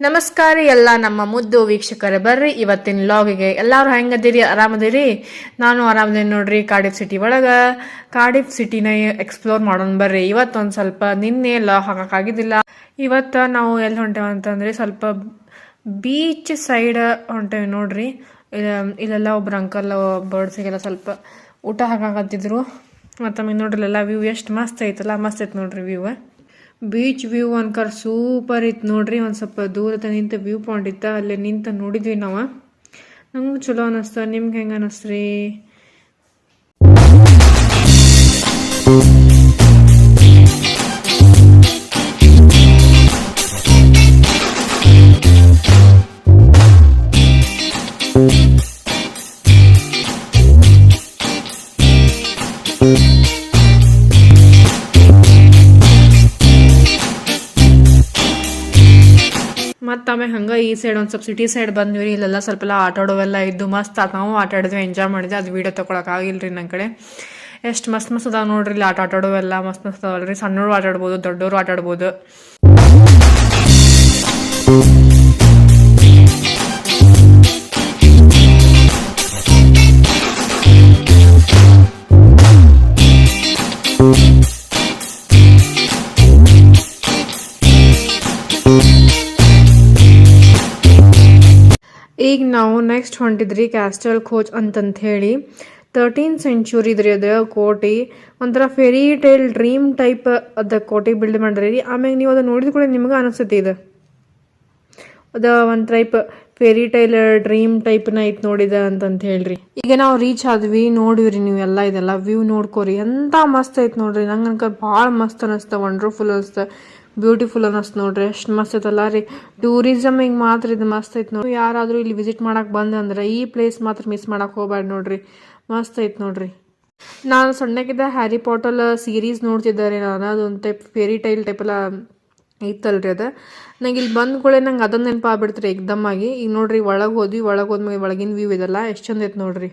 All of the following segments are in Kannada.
ನಮಸ್ಕಾರ ಎಲ್ಲ ನಮ್ಮ ಮುದ್ದು ವೀಕ್ಷಕರೇ, ಬರ್ರಿ ಇವತ್ತಿನ ಲಾಗಿಗೆ. ಎಲ್ಲರೂ ಹೆಂಗದಿರಿ? ಆರಾಮದಿರಿ? ನಾನು ಆರಾಮದೇನಿ ನೋಡ್ರಿ ಕಾಡಿಫ್ ಸಿಟಿ ಒಳಗೆ. ಕಾಡಿಫ್ ಸಿಟಿನ ಎಕ್ಸ್ಪ್ಲೋರ್ ಮಾಡೋಣ ಬರ್ರಿ. ಇವತ್ತೊಂದು ಸ್ವಲ್ಪ ನಿನ್ನೆ ಲಾಗ್ ಹಾಕೋಕ್ಕಾಗಿದ್ದಿಲ್ಲ. ಇವತ್ತು ನಾವು ಎಲ್ಲಿ ಹೊಂಟೇವ ಅಂತಂದ್ರೆ ಸ್ವಲ್ಪ ಬೀಚ್ ಸೈಡ್ ಹೊಂಟೇವೆ ನೋಡ್ರಿ. ಇಲ್ಲ- ಇಲ್ಲೆಲ್ಲ ಒಬ್ರು ಅಂಕಲ್ ಬರ್ಡ್ಸಿಗೆಲ್ಲ ಸ್ವಲ್ಪ ಊಟ ಹಾಕಾಕತ್ತಿದ್ರು ಮತ್ತು ಆಮೇಲೆ ನೋಡ್ರಿ ಎಲ್ಲ ವ್ಯೂ ಎಷ್ಟು ಮಸ್ತ್ ಐತಲ್ಲ, ಮಸ್ತ್ ಐತೆ ನೋಡ್ರಿ ವ್ಯೂ ಬೀಚ್ ವ್ಯೂ ಅನ್ಕರ್ ಸೂಪರ್ ಇತ್ತು ನೋಡ್ರಿ, ಒಂದು ಸ್ವಲ್ಪ ದೂರದ ನಿಂತ ವ್ಯೂ ಪಾಯಿಂಟ್ ಇತ್ತು, ಅಲ್ಲೇ ನಿಂತ ನೋಡಿದ್ವಿ ನಾವು. ನಂಗೆ ಚಲೋ ಅನ್ನಿಸ್ತು ನಿಮ್ಗೆ ಹೆಂಗೆ ಅನ್ನಿಸ್ತ್ರಿ ಮತ್ತು ಆಮೇಲೆ ಹಂಗೆ ಈ ಸೈಡ್ ಒಂದು ಸ್ವಲ್ಪ ಸಿಟಿ ಸೈಡ್ ಬಂದ್ವಿ ಇಲ್ಲೆಲ್ಲ ಸ್ವಲ್ಪ ಎಲ್ಲ ಆಟಾಡೋವೆಲ್ಲ ಇದ್ದು ಮಸ್ತ್ ಆತ. ನಾವು ಆಟ ಆಡಿದ್ವಿ ಎಂಜಾಯ್ ಮಾಡಿದ್ವಿ. ಅದು ವೀಡಿಯೋ ತೊಗೊಳಕ್ಕೆ ಆಗಿಲ್ಲ ರೀ ನನ್ನ ಕಡೆ. ಎಷ್ಟು ಮಸ್ತ್ ಮಸ್ತ್ ಅದಾವ ನೋಡ್ರಿ ಇಲ್ಲಿ ಆಟ ಆಟಾಡೋವೆಲ್ಲ ಮಸ್ತ್ ಮಸ್ತ್ ಅದಾವಲ್ಲ ರೀ ಆಟ ಆಡ್ಬೋದು, ದೊಡ್ಡವರು ಆಟ ಆಡ್ಬೋದು. ಈಗ ನಾವು ನೆಕ್ಸ್ಟ್ ಹೊಂಟಿದ್ರಿ ಕ್ಯಾಸ್ಟಲ್ ಕೋಚ್ ಅಂತಂತ ಹೇಳಿ ತರ್ಟೀನ್ ಸೆಂಚುರಿದ್ರಿ ಅದು ಕೋಟಿ. ಒಂಥರ ಫೆರಿ ಟೈಲ್ ಡ್ರೀಮ್ ಟೈಪ್ ಅದ ಕೋಟಿ ಬಿಲ್ಡ್ ಮಾಡ್ರಿ ಆಮೇಲೆ ನೀವು ಅದು ನೋಡಿದ ಕೂಡ ನಿಮ್ಗೆ ಅನಿಸ್ತೈತಿ ಇದು. ಅದ ಒಂದು ಟೈಪ್ ಫೇರಿ ಟೈಲ್ ಡ್ರೀಮ್ ಟೈಪ್ನ ಐತೆ ನೋಡಿದ ಅಂತಂತ ಹೇಳ್ರಿ ಈಗ ನಾವು ರೀಚ್ ಆದ್ವಿ, ನೋಡಿವ್ರಿ ನೀವು ಎಲ್ಲ ಇದೆಲ್ಲ ವ್ಯೂ ನೋಡ್ಕೋರಿ. ಎಂಥ ಮಸ್ತ್ ಐತೆ ನೋಡ್ರಿ. ನಂಗೆ ಅನ್ಕ ಭಾಳ ಮಸ್ತ್ ಅನಿಸ್ತ ವಂಡರ್ಫುಲ್ ಅನಿಸ್ತ. ಬ್ಯೂಟಿಫುಲ್ ಅನ್ನಿಸ್ತು ನೋಡ್ರಿ ಎಷ್ಟು ಮಸ್ತ್ ಐತಲ್ಲ ರೀ. ಟೂರಿಸಮಿಗೆ ಮಾತ್ರ ಇದು ಮಸ್ತ್ ಐತೆ ನೋಡಿ ಯಾರಾದರೂ ಇಲ್ಲಿ ವಿಸಿಟ್ ಮಾಡಕ್ ಬಂದಂದ್ರೆ ಈ ಪ್ಲೇಸ್ ಮಾತ್ರ ಮಿಸ್ ಮಾಡಕ್ ಹೋಗ್ಬೇಡ ನೋಡ್ರಿ. ಮಸ್ತ್ ಐತೆ ನೋಡ್ರಿ. ನಾನು ಸಣ್ಣಕ್ಕಿದ್ದ ಹ್ಯಾರಿ ಪಾಟಲ್ ಸೀರೀಸ್ ನೋಡ್ತಿದ್ದಾರೆ ನಾನು. ಅದೊಂದು ಟೈಪ್ ಫೇರಿ ಟೈಲ್ ಟೈಪ್ ಎಲ್ಲ ಐತಲ್ರಿ ಅದು. ನಂಗೆ ಇಲ್ಲಿ ಬಂದ ಕೂಡಲೇ ನಂಗೆ ಅದನ್ನ ನೆನಪಾಗ್ಬಿಡ್ತ್ರಿ ಎಕ್ದಮ್ ಆಗಿ. ಈಗ ನೋಡ್ರಿ, ಒಳಗೆ ಹೋದ್ವಿ, ಒಳಗೆ ಹೋದ್ಮೇಲೆ ಒಳಗಿನ ವ್ಯೂ ಇದೆಲ್ಲ. ಎಷ್ಟು ಚಂದ ಐತೆ ನೋಡ್ರಿ.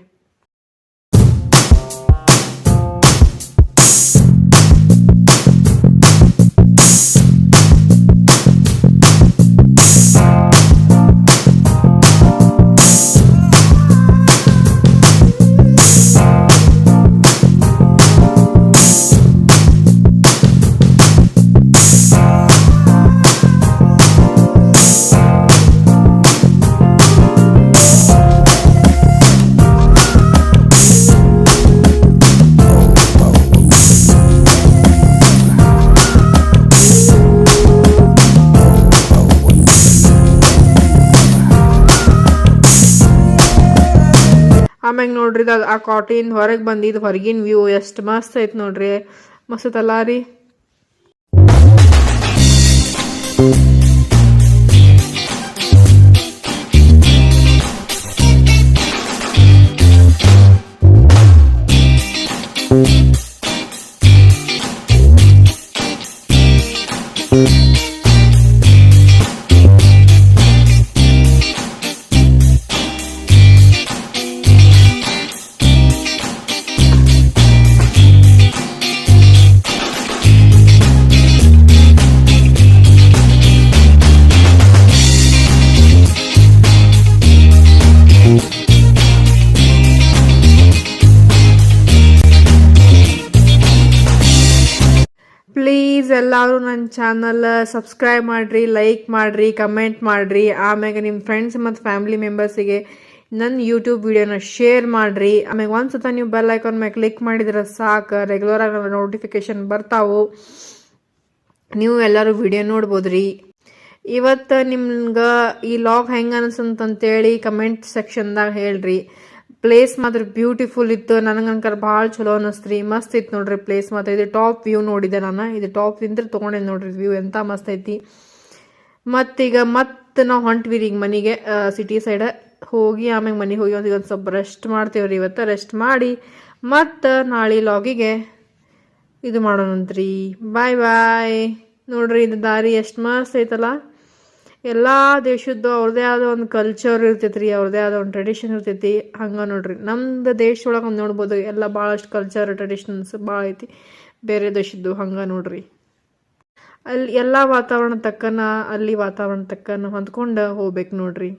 ಆಮ್ಯಾಗ ನೋಡ್ರಿ ಅದು ಆ ಕಾಟಿನ್ ಹೊರಗೆ ಬಂದಿದ್ದು ಹೊರಗಿನ ವ್ಯೂ ಎಷ್ಟು ಮಸ್ತ್ ಐತೆ ನೋಡ್ರಿ. ಮಸ್ತ್ ಅಲ್ಲ ರೀ. ಪ್ಲೀಸ್ ಎಲ್ಲರೂ ನನ್ನ ಚಾನಲ್ ಸಬ್ಸ್ಕ್ರೈಬ್ ಮಾಡಿರಿ ಲೈಕ್ ಮಾಡಿರಿ ಕಮೆಂಟ್ ಮಾಡಿರಿ. ಆಮ್ಯಾಗ ನಿಮ್ಮ ಫ್ರೆಂಡ್ಸ್ ಮತ್ತು ಫ್ಯಾಮಿಲಿ ಮೆಂಬರ್ಸಿಗೆ ನನ್ನ ಯೂಟ್ಯೂಬ್ ವಿಡಿಯೋನ ಶೇರ್ ಮಾಡಿರಿ. ಆಮ್ಯಾಗ ಒಂದು ಸತ ನೀವು ಬೆಲ್ ಐಕಾನ್ ಮೇಲೆ ಕ್ಲಿಕ್ ಮಾಡಿದ್ರೆ ಸಾಕು. ರೆಗ್ಯುಲರ್ ಆಗಿ ನೋಟಿಫಿಕೇಶನ್ ಬರ್ತಾವು. ನೀವು ಎಲ್ಲರೂ ವಿಡಿಯೋ ನೋಡ್ಬೋದು ರೀ ಇವತ್ತು ನಿಮ್ಗೆ ಈ ಲಾಗ್ ಹೆಂಗೆ ಅನಿಸ್ತಂತಂತೇಳಿ ಕಮೆಂಟ್ ಸೆಕ್ಷನ್ದಾಗ ಹೇಳ್ರಿ. ಪ್ಲೇಸ್ ಮಾತ್ರ ಬ್ಯೂಟಿಫುಲ್ ಇತ್ತು. ನನಗೆ ಅನ್ಕರ್ ಭಾಳ ಚಲೋ ಅನ್ನಿಸ್ತ್ರಿ. ಮಸ್ತ್ ಇತ್ತು ನೋಡ್ರಿ ಪ್ಲೇಸ್ ಮಾತ್ರ. ಇದು ಟಾಪ್ ವ್ಯೂ ನೋಡಿದೆ ನಾನು. ಇದು ಟಾಪ್ ನಿಂತ್ರ ತೊಗೊಂಡೆ ನೋಡ್ರಿ ವ್ಯೂ ಎಂತ ಮಸ್ತ್ ಐತಿ. ಮತ್ತೀಗ ಮತ್ತೆ ನಾವು ಹೊಂಟ್ವಿ ರೀ ಈಗ ಮನೆಗೆ ಸಿಟಿ ಸೈಡ ಹೋಗಿ ಆಮೇಲೆ ಮನೆಗೆ ಹೋಗಿ ಒಂದು ಒಂದು ಸ್ವಲ್ಪ ರೆಸ್ಟ್ ಮಾಡ್ತೇವ್ರಿ ಇವತ್ತು. ರೆಸ್ಟ್ ಮಾಡಿ ಮತ್ತು ನಾಳೆ ಲಾಗಿಗೆ ಇದು ಮಾಡೋಣಂತ್ರಿ. ಬಾಯ್ ಬಾಯ್ ನೋಡ್ರಿ, ಇದು ದಾರಿ ಎಷ್ಟು ಮಸ್ತ್ ಐತಲ್ಲ. ಎಲ್ಲ ದೇಶದ್ದು ಅವ್ರದ್ದೇ ಆದ ಒಂದು ಕಲ್ಚರ್ ಇರ್ತೈತೆ ರೀ ಅವ್ರದ್ದೇ ಆದ ಒಂದು ಟ್ರೆಡಿಷನ್ ಇರ್ತೈತಿ. ಹಂಗೆ ನೋಡ್ರಿ, ನಮ್ದು ದೇಶದೊಳಗೆ ಒಂದು ನೋಡ್ಬೋದು, ಎಲ್ಲ ಭಾಳಷ್ಟು ಕಲ್ಚರ್ ಟ್ರೆಡಿಷನ್ಸ್ ಭಾಳ ಐತಿ. ಬೇರೆ ದೇಶದ್ದು ಹಂಗೆ ನೋಡ್ರಿ. ಅಲ್ಲಿ ಎಲ್ಲ ವಾತಾವರಣ ತಕ್ಕನ, ಅಲ್ಲಿ ವಾತಾವರಣ ತಕ್ಕನ ಹೊಂದ್ಕೊಂಡು ಹೋಗ್ಬೇಕು ನೋಡ್ರಿ.